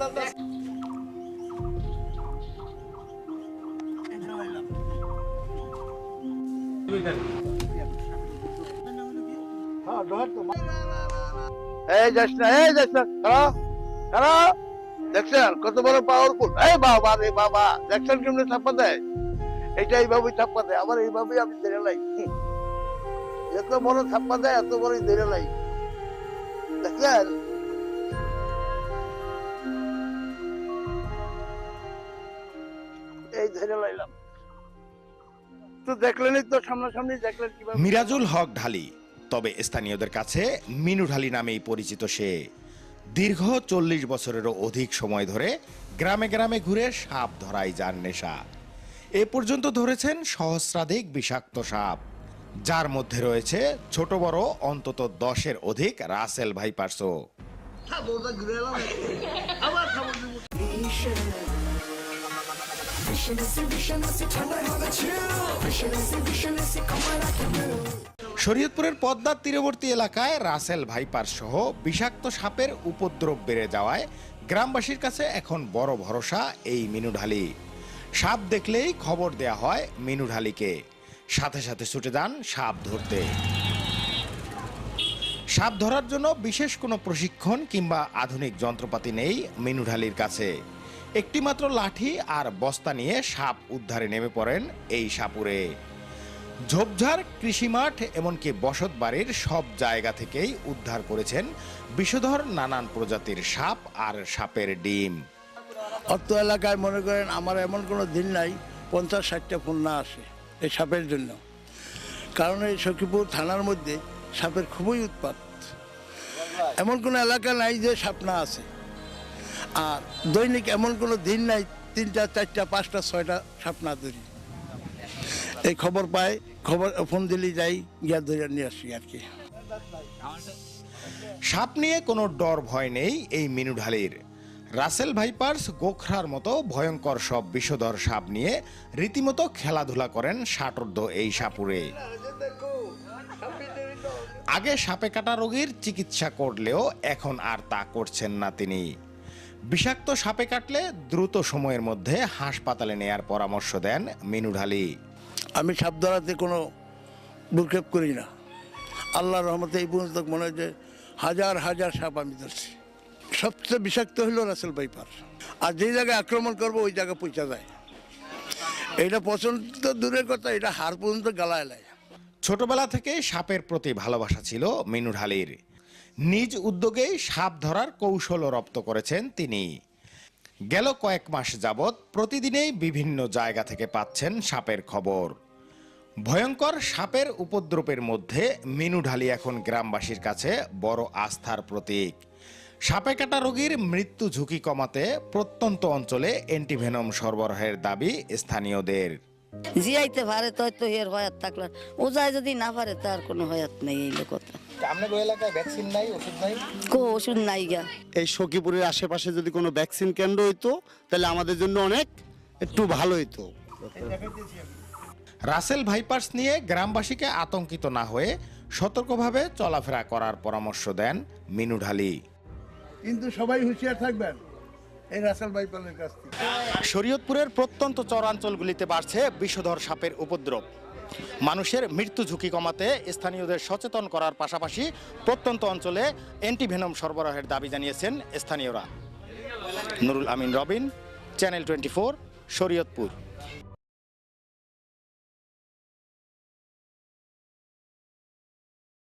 দাদা। এই যাস না এই যাস না দেখছেন, কত বড় পাওয়ারফুল এই বাবা রে বাবা, দেখছেন কেমনি থাপ্পা দেয়? এটা এইভাবেই থাপ্পা দেয়। আবার এইভাবেই আমি ধরে লাই। এত বড় থাপ্পা দেয়, এত বড় ধরে লাই। দেখলেন ধরে লাইলাম। তো দেখলেনই তো সামনাসামনি দেখলেন কীভাবে মিরাজুল হক ঢালি। তবে স্থানীয়দের কাছে মিনু ঢালি নামেই পরিচিত সে। দীর্ঘ চল্লিশ বছরেরও অধিক সময় ধরে গ্রামে গ্রামে ঘুরে সাপ ধরাই যার নেশা। এ পর্যন্ত ধরেছেন সহস্রাধিক বিষাক্ত সাপ। যার মধ্যে রয়েছে ছোট বড় অন্তত দশের অধিক রাসেল ঘুরে এলাম। আবার শরীয়তপুরের পদ্মার তীরবর্তী এলাকায় রাসেল ভাইপার সহ বিষাক্ত সাপের উপদ্রব বেড়ে যাওয়ায় গ্রামবাসীর কাছে এখন বড় ভরসা এই মিনুঢালি সাপ দেখলেই খবর দেয়া হয় মিনুঢালিকে সাথে সাথে ছুটে যান সাপ ধরতে। সাপ ধরার জন্য বিশেষ কোনো প্রশিক্ষণ কিংবা আধুনিক যন্ত্রপাতি নেই মিনুঢালির কাছে। একটিমাত্র লাঠি আর বস্তা নিয়ে সাপ উদ্ধারে নেমে পড়েন এই সাপুরে। ঝোপঝাড়, কৃষিমাঠ, এমনকি বসত বাড়ির সব জায়গা থেকেই উদ্ধার করেছেন বিষধর নানান প্রজাতির সাপ আর সাপের ডিম। অর্থ এলাকায় মনে করেন আমার এমন কোনো দিন নাই, পঞ্চাশ ষাটটা না আসে এই সাপের জন্য। কারণ এই সখীপুর থানার মধ্যে সাপের খুবই উৎপাত। এমন কোনো এলাকা নাই যে সাপ না আছে। আর দৈনিক এমন কোনো দিন নাই, তিনটা, চারটা, পাঁচটা, ছয়টা সাপ না ধরি। এই খবর পাই, খবর, ফোন দিলেই যাই, গিয়া ধরে নিয়ে আসি আর কি। সাপ নিয়ে কোনো ডর ভয় নেই এই মিনুঢালির রাসেল ভাইপার্স গোখরার মতো ভয়ঙ্কর সব বিষধর সাপ নিয়ে রীতিমতো খেলাধুলা করেন ষাটোর্ধ এই সাপুরে। আগে সাপে কাটা রোগীর চিকিৎসা করলেও এখন আর তা করছেন না তিনি। বিষাক্ত সাপে কাটলে দ্রুত সময়ের মধ্যে হাসপাতালে নেয়ার পরামর্শ দেন মিনু মিনুঢালি আমি সাপ ধরাতে কোনো ভূক্ষেপ করি না। আল্লাহর রহমতে এই পর্যন্ত মনে হয় যে হাজার হাজার সাপ আমি ধরছি। সবচেয়ে বিষাক্ত হলো রাসেল বাইপার আর যেই জায়গায় আক্রমণ করব ওই জায়গা পৌঁছা যায়। এটা পছন্দ তো দূরের কথা এটা হার পর্যন্ত গালায় লায়। ছোটবেলা থেকে সাপের প্রতি ভালোবাসা ছিল মিনুঢালির নিজ উদ্যোগেই সাপ ধরার কৌশল রপ্ত করেছেন তিনি। গেল কয়েক মাস যাবৎ প্রতিদিনেই বিভিন্ন জায়গা থেকে পাচ্ছেন সাপের খবর। ভয়ঙ্কর সাপের উপদ্রবের মধ্যে মিনুঢালি এখন গ্রামবাসীর কাছে বড় আস্থার প্রতীক। সাপে কাটা রোগীর মৃত্যু ঝুঁকি কমাতে প্রত্যন্ত অঞ্চলে অ্যান্টিভেনম সরবরাহের দাবি স্থানীয়দের। জিয়াইতে পারে তো এর হয়াত থাকলে ও যায় যদি না পারে, তার কোনো হয়াত নেই এই কথা আপনাদের এলাকায় ভ্যাকসিন নাই ওষুধ নাই? কো ওষুধ নাই গা। এই সখীপুরের আশেপাশে যদি কোনো ভ্যাকসিন কেন্দ্র হইতো তাহলে আমাদের জন্য অনেক একটু ভালো হইতো। রাসেল ভাইপার্স নিয়ে গ্রামবাসীকে আতঙ্কিত না হয়ে সতর্কভাবে চলাফেরা করার পরামর্শ দেন মিনু ঢালি। কিন্তু সবাই হুঁশিয়ার থাকবেন এই রাসেল কাছ থেকে। শরীয়তপুরের প্রত্যন্ত চরাঞ্চলগুলিতে বাড়ছে বিষধর সাপের উপদ্রব। মানুষের মৃত্যু ঝুঁকি কমাতে স্থানীয়দের সচেতন করার পাশাপাশি প্রত্যন্ত অঞ্চলে অ্যান্টিভেনম সরবরাহের দাবি জানিয়েছেন স্থানীয়রা। Nurul Amin Robin, channel twenty four, Shariatpur.